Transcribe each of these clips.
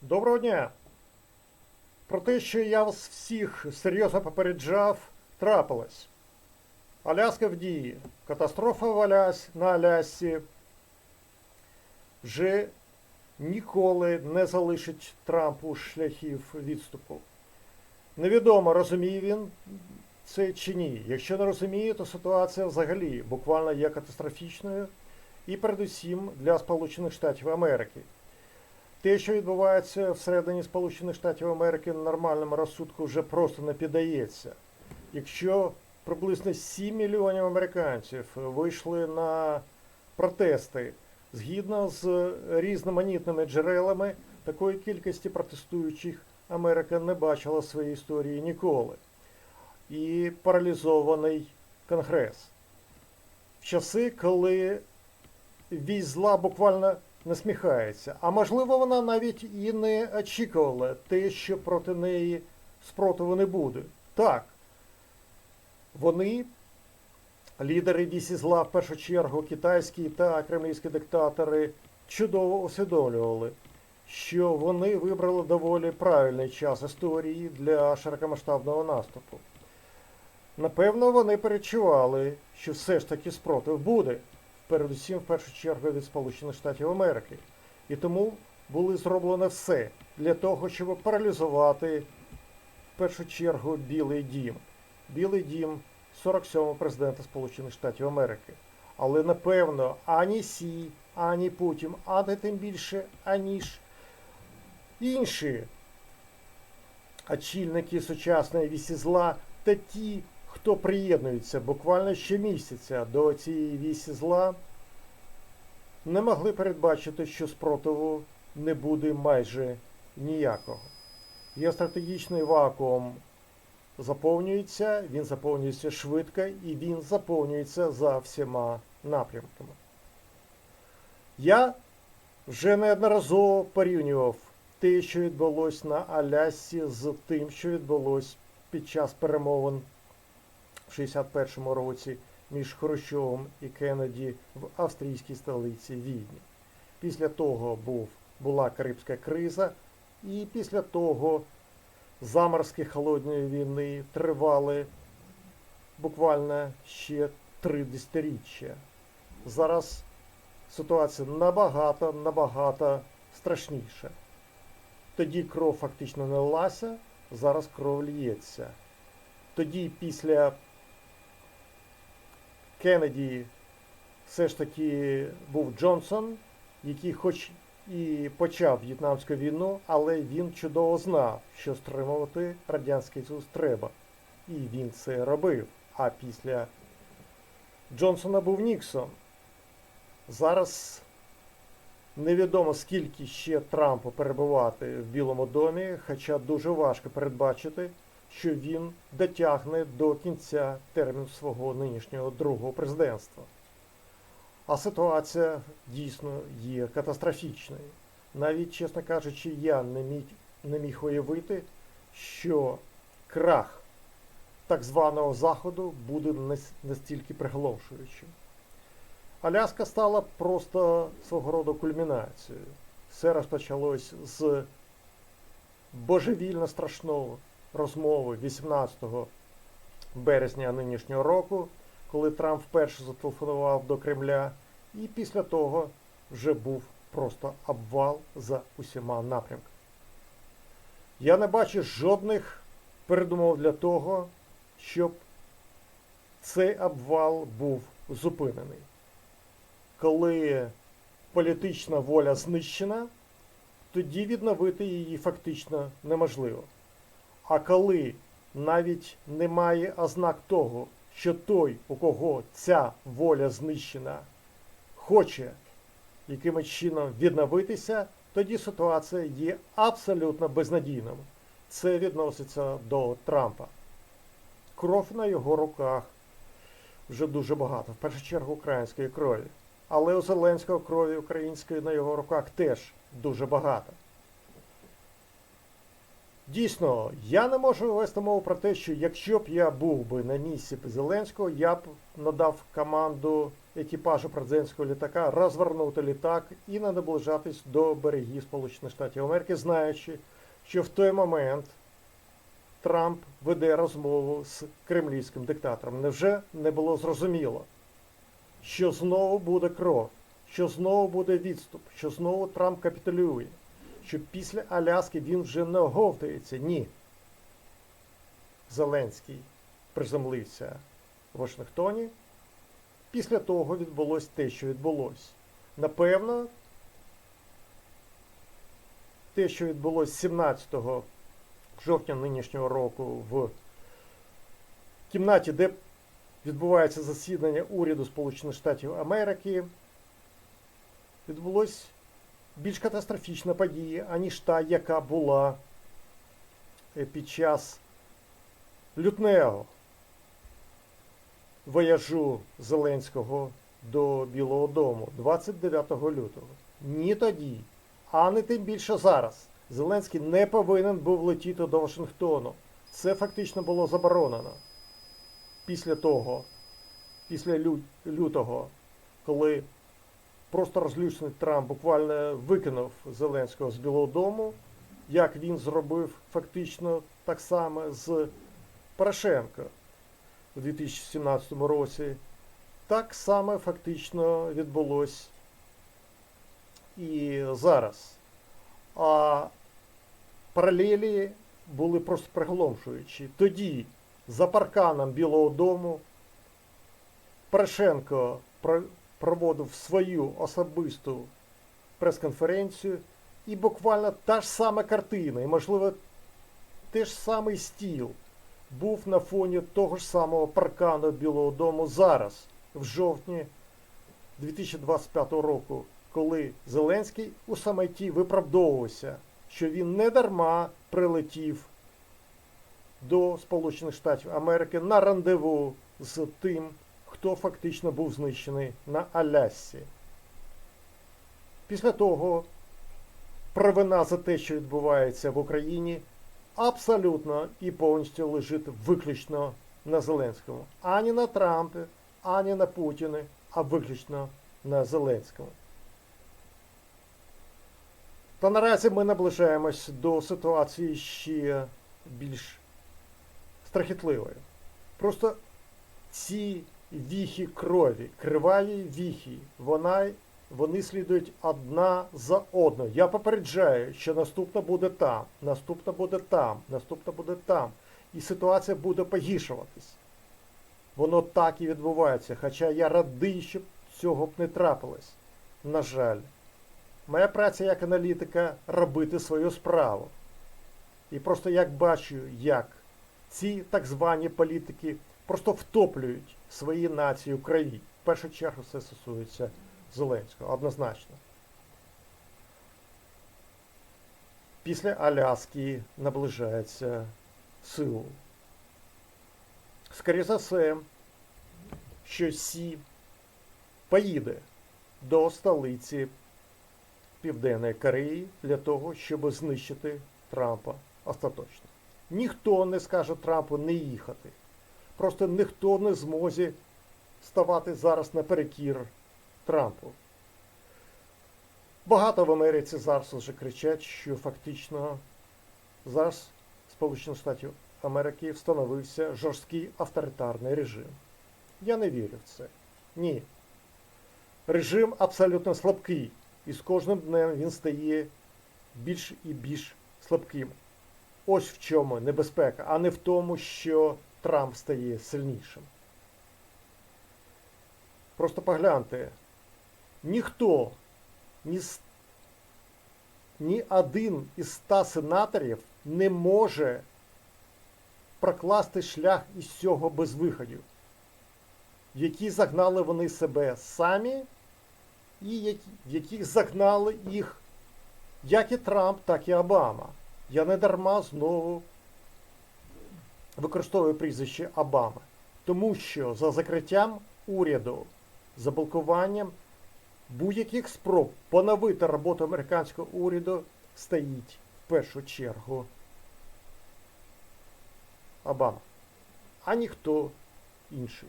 Доброго дня! Про те, що я вас всіх серйозно попереджав, трапилось. Аляска в дії. Катастрофа в Аляс... на Алясці вже ніколи не залишить Трампу шляхів відступу. Невідомо, розуміє він це чи ні. Якщо не розуміє, то ситуація взагалі буквально є катастрофічною і передусім для Сполучених Штатів Америки. Те, що відбувається всередині Сполучених Штатів Америки, нормальному розсудку вже просто не піддається. Якщо приблизно 7 мільйонів американців вийшли на протести згідно з різноманітними джерелами, такої кількості протестуючих Америка не бачила в своїй історії ніколи. І паралізований Конгрес. В часи, коли вісь зла буквально насміхається. А можливо, вона навіть і не очікувала те, що проти неї спротиву не буде. Так, вони, лідери вісі зла, в першу чергу, китайські та кремлівські диктатори, чудово усвідомлювали, що вони вибрали доволі правильний час історії для широкомасштабного наступу. Напевно, вони перечували, що все ж таки спротив буде передусім в першу чергу від Сполучених Штатів Америки. І тому були зроблено все для того, щоб паралізувати в першу чергу Білий Дім. Білий Дім 47-го президента Сполучених Штатів Америки. Але напевно ані Сі, ані Путін, ані тим більше, аніж інші очільники сучасної вісі зла та ті, хто приєднується буквально щомісяця до цієї вісі зла, не могли передбачити, що спротиву не буде майже ніякого. Геостратегічний вакуум заповнюється, він заповнюється швидко і він заповнюється за всіма напрямками. Я вже неодноразово порівнював те, що відбулося на Алясці, з тим, що відбулося під час перемовин в 61-му році між Хрущовим і Кеннеді в австрійській столиці Відні. Після того був, була Карибська криза, і після того заморські холодної війни тривали буквально ще три десятиріччя. Зараз ситуація набагато, набагато страшніша. Тоді кров фактично не лилася, зараз кров лється. Тоді після Кеннеді все ж таки був Джонсон, який хоч і почав В'єтнамську війну, але він чудово знав, що стримувати Радянський Союз треба. І він це робив. А після Джонсона був Ніксон. Зараз невідомо скільки ще Трампу перебувати в Білому домі, хоча дуже важко передбачити що він дотягне до кінця терміну свого нинішнього другого президентства. А ситуація дійсно є катастрофічною. Навіть, чесно кажучи, я не міг, не міг уявити, що крах так званого Заходу буде настільки приголомшуючим. Аляска стала просто свого роду кульмінацією. Все розпочалось з божевільно страшного розмови 18 березня нинішнього року, коли Трамп вперше зателефонував до Кремля, і після того вже був просто обвал за усіма напрямками. Я не бачу жодних передумов для того, щоб цей обвал був зупинений. Коли політична воля знищена, тоді відновити її фактично неможливо. А коли навіть немає ознак того, що той, у кого ця воля знищена, хоче якимось чином відновитися, тоді ситуація є абсолютно безнадійною. Це відноситься до Трампа. Кров на його руках вже дуже багато, в першу чергу української крові. Але у Зеленського крові української на його руках теж дуже багато. Дійсно, я не можу вести мову про те, що якщо б я був би на місці Зеленського, я б надав команду екіпажу президентського літака розвернути літак і не наближатись до берегів Сполучених Штатів Америки, знаючи, що в той момент Трамп веде розмову з кремлівським диктатором. Невже не було зрозуміло, що знову буде кров, що знову буде відступ, що знову Трамп капітулює, що після Аляски він вже не оговтується? Ні. Зеленський приземлився в Вашингтоні. Після того відбулося те, що відбулося. Напевно, те, що відбулося 17 жовтня нинішнього року в кімнаті, де відбувається засідання уряду Сполучених Штатів Америки, відбулось більш катастрофічна подія, аніж та, яка була е, під час лютневого вояжу Зеленського до Білого Дому 29 лютого. Ні тоді, а не тим більше зараз. Зеленський не повинен був летіти до Вашингтону. Це фактично було заборонено. Після того, після лю- лютого, коли просто розлючений Трамп буквально викинув Зеленського з Білого Дому, як він зробив фактично так само з Порошенко у 2017 році, так само фактично відбулось і зараз. А паралелі були просто приголомшуючі. Тоді за парканом Білого Дому Порошенко проводив свою особисту прес-конференцію, і буквально та ж сама картина, і, можливо, той ж самий стіл був на фоні того ж самого паркану Білого Дому зараз, в жовтні 2025 року, коли Зеленський у самоті виправдовувався, що він не дарма прилетів до Сполучених Штатів Америки на рандеву з тим, хто фактично був знищений на Алясці. Після того провина за те, що відбувається в Україні, абсолютно і повністю лежить виключно на Зеленському. Ані на Трампі, ані на Путіні, а виключно на Зеленському. Та наразі ми наближаємось до ситуації ще більш страхітливої. Просто ці віхи крові, криваві віхи, вона, вони слідують одна за одною. Я попереджаю, що наступна буде там, наступна буде там, наступна буде там. І ситуація буде погіршуватись. Воно так і відбувається. Хоча я радий, щоб цього б не трапилось. На жаль. Моя праця як аналітика робити свою справу. І просто як бачу, як ці так звані політики просто втоплюють свої нації в крові. В першу чергу це стосується Зеленського, однозначно. Після Аляски наближається Сеул. Скоріше за все, що Сі поїде до столиці Південної Кореї для того, щоб знищити Трампа остаточно. Ніхто не скаже Трампу не їхати. Просто ніхто не зможе ставати зараз наперекір Трампу. Багато в Америці зараз вже кричать, що фактично зараз Сполучених Штатів Америки встановився жорсткий авторитарний режим. Я не вірю в це. Ні. Режим абсолютно слабкий, і з кожним днем він стає більш і більш слабким. Ось в чому небезпека, а не в тому, що Трамп стає сильнішим. Просто погляньте, ніхто, ні, ні один із ста сенаторів не може прокласти шлях із цього без виходів, які загнали вони себе самі, і які- яких загнали їх як і Трамп, так і Обама. Я не дарма знову використовую прізвище Обами, тому що за закриттям уряду, за блокуванням будь-яких спроб поновити роботу американського уряду стоїть в першу чергу Обама, а ніхто інший.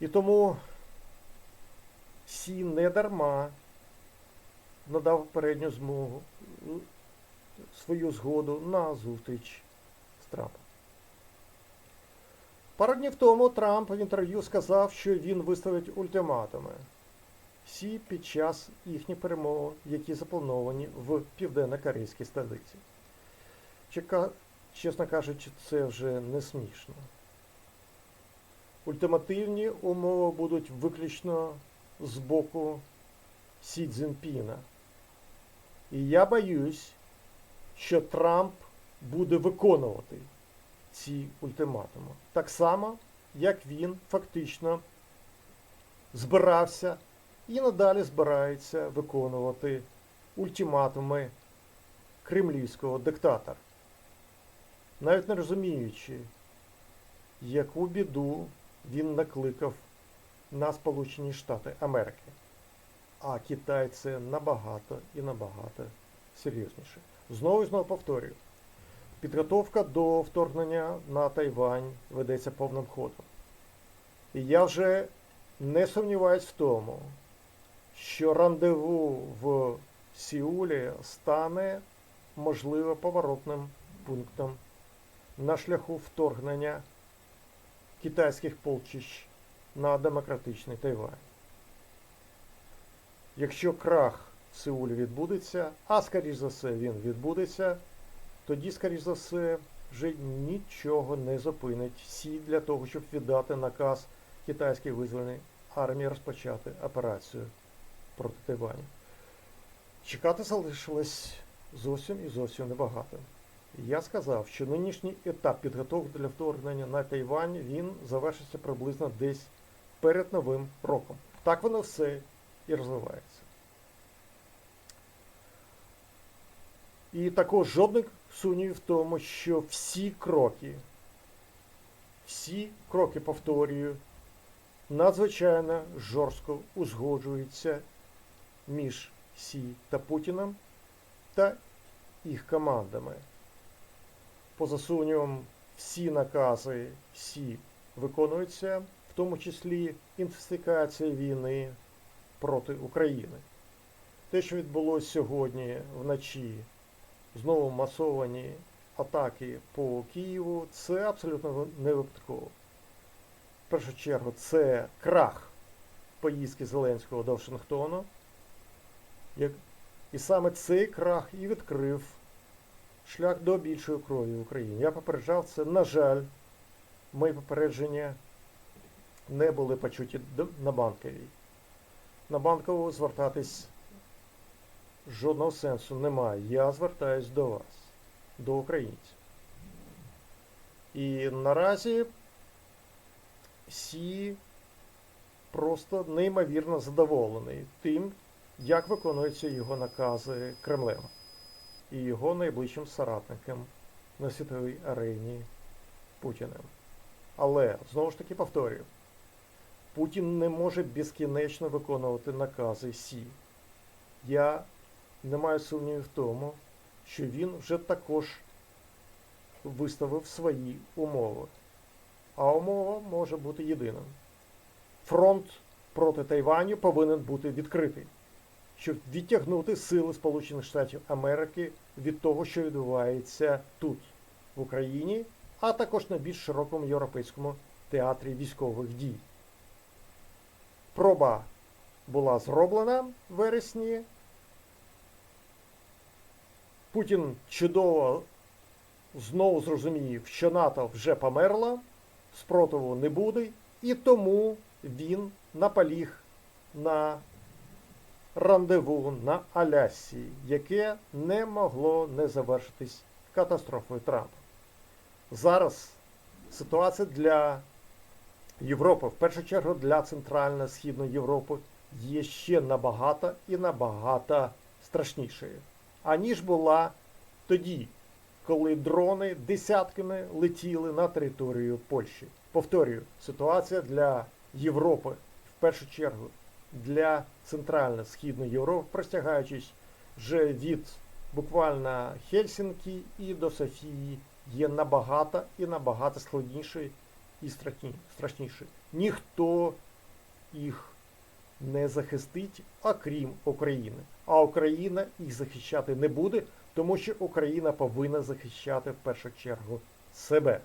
І тому Сі не дарма надав передню змогу свою згоду на зустріч з Трампом. Пару днів тому Трамп в інтерв'ю сказав, що він виставить ультиматуми Сі під час їхніх перемов, які заплановані в південно-корейській столиці. Чека- Чесно кажучи, це вже не смішно. Ультимативні умови будуть виключно з боку Сі Цзіньпіна. І я боюсь, що Трамп буде виконувати ці ультиматуми. Так само, як він фактично збирався і надалі збирається виконувати ультиматуми кремлівського диктатора. Навіть не розуміючи, яку біду він накликав на Сполучені Штати Америки. А Китай це набагато і набагато серйозніше. Знову і знову повторюю. Підготовка до вторгнення на Тайвань ведеться повним ходом. І я вже не сумніваюсь в тому, що рандеву в Сіулі стане можливо поворотним пунктом на шляху вторгнення китайських полчищ на демократичний Тайвань. Якщо крах в Сеулі відбудеться, а скоріш за все він відбудеться, тоді, скоріш за все, вже нічого не зупинить Сі для того, щоб віддати наказ китайській визвольній армії розпочати операцію проти Тайваню. Чекати залишилось зовсім і зовсім небагато. Я сказав, що нинішній етап підготовки для вторгнення на Тайвань він завершиться приблизно десь перед Новим роком. Так воно все і розвивається. І також жодних сумнівів в тому, що всі кроки, всі кроки, повторюю, надзвичайно жорстко узгоджуються між Сі та Путіним та їх командами. Поза сумнівом, всі накази Сі виконуються, в тому числі інтенсифікація війни проти України. Те, що відбулося сьогодні вночі, знову масовані атаки по Києву, це абсолютно не випадково. В першу чергу, це крах поїздки Зеленського до Вашингтону. І саме цей крах і відкрив шлях до більшої крові в Україні. Я попереджав це, на жаль, мої попередження не були почуті на банковій. На банкову звертатись жодного сенсу немає. Я звертаюсь до вас, до українців. І наразі Сі просто неймовірно задоволений тим, як виконуються його накази Кремлем і його найближчим соратникам на світовій арені Путіним. Але знову ж таки повторюю, Путін не може безкінечно виконувати накази Сі. Я не маю сумнівів в тому, що він вже також виставив свої умови. А умова може бути єдиним. Фронт проти Тайваню повинен бути відкритий, щоб відтягнути сили Сполучених Штатів Америки від того, що відбувається тут, в Україні, а також на більш широкому європейському театрі військових дій. Проба була зроблена в вересні. Путін чудово знову зрозумів, що НАТО вже померла, спротиву не буде, і тому він наполіг на рандеву на Алясі, яке не могло не завершитись катастрофою Трампа. Зараз ситуація для Європи, в першу чергу для Центрально-Східної Європи, є ще набагато і набагато страшнішою, аніж була тоді, коли дрони десятками летіли на територію Польщі. Повторюю, ситуація для Європи, в першу чергу для Центрально-Східної Європи, простягаючись вже від буквально Хельсінкі і до Софії, є набагато і набагато складнішою і страшні- страшнішою. Ніхто їх не захистить, окрім України. А Україна їх захищати не буде, тому що Україна повинна захищати в першу чергу себе.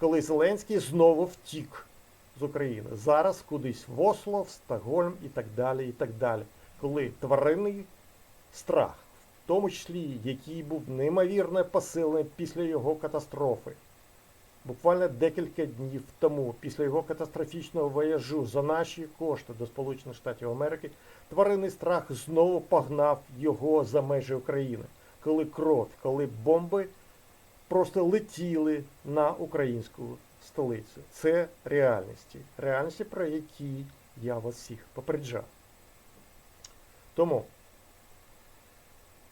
Коли Зеленський знову втік з України, зараз кудись в Осло, в Стокгольм і так далі. і так далі. Коли тваринний страх, в тому числі, який був неймовірно посилений після його катастрофи, буквально декілька днів тому, після його катастрофічного вояжу за наші кошти до Сполучених Штатів Америки, тваринний страх знову погнав його за межі України, коли кров, коли бомби просто летіли на українську столицю. Це реальності, реальності, про які я вас всіх попереджав. Тому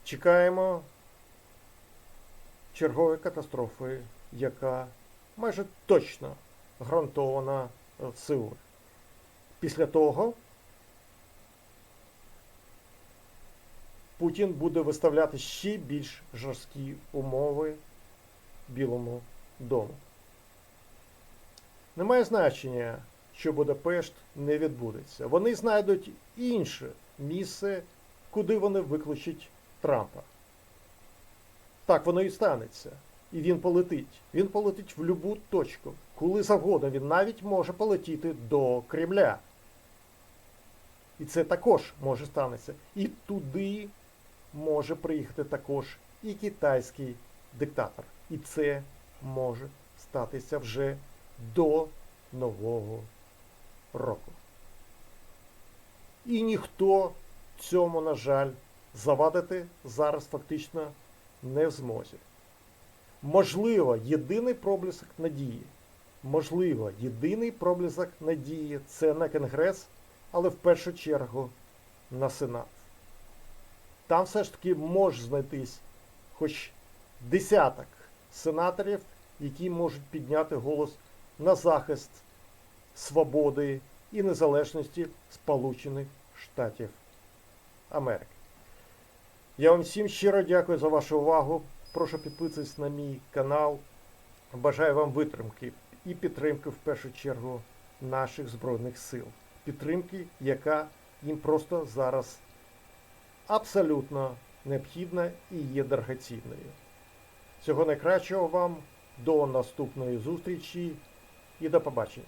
чекаємо чергової катастрофи, яка майже точно гарантована в Сеулі. Після того Путін буде виставляти ще більш жорсткі умови Білому дому. Немає значення, що Будапешт не відбудеться. Вони знайдуть інше місце, куди вони викличуть Трампа. Так воно і станеться. І він полетить. Він полетить в будь-яку точку. Коли завгодно він навіть може полетіти до Кремля. І це також може станеться. І туди може приїхати також і китайський диктатор. І це може статися вже до Нового року. І ніхто цьому, на жаль, завадити зараз фактично не в змозі. Можливо, єдиний проблиск надії. Можливо, єдиний проблиск надії це на Конгрес, але в першу чергу на Сенат. Там все ж таки може знайтись хоч десяток сенаторів, які можуть підняти голос на захист свободи і незалежності Сполучених Штатів Америки. Я вам всім щиро дякую за вашу увагу. Прошу підписатись на мій канал. Бажаю вам витримки і підтримки в першу чергу наших Збройних сил. Підтримки, яка їм просто зараз абсолютно необхідна і є дорогоцінною. Всього найкращого вам, до наступної зустрічі і до побачення.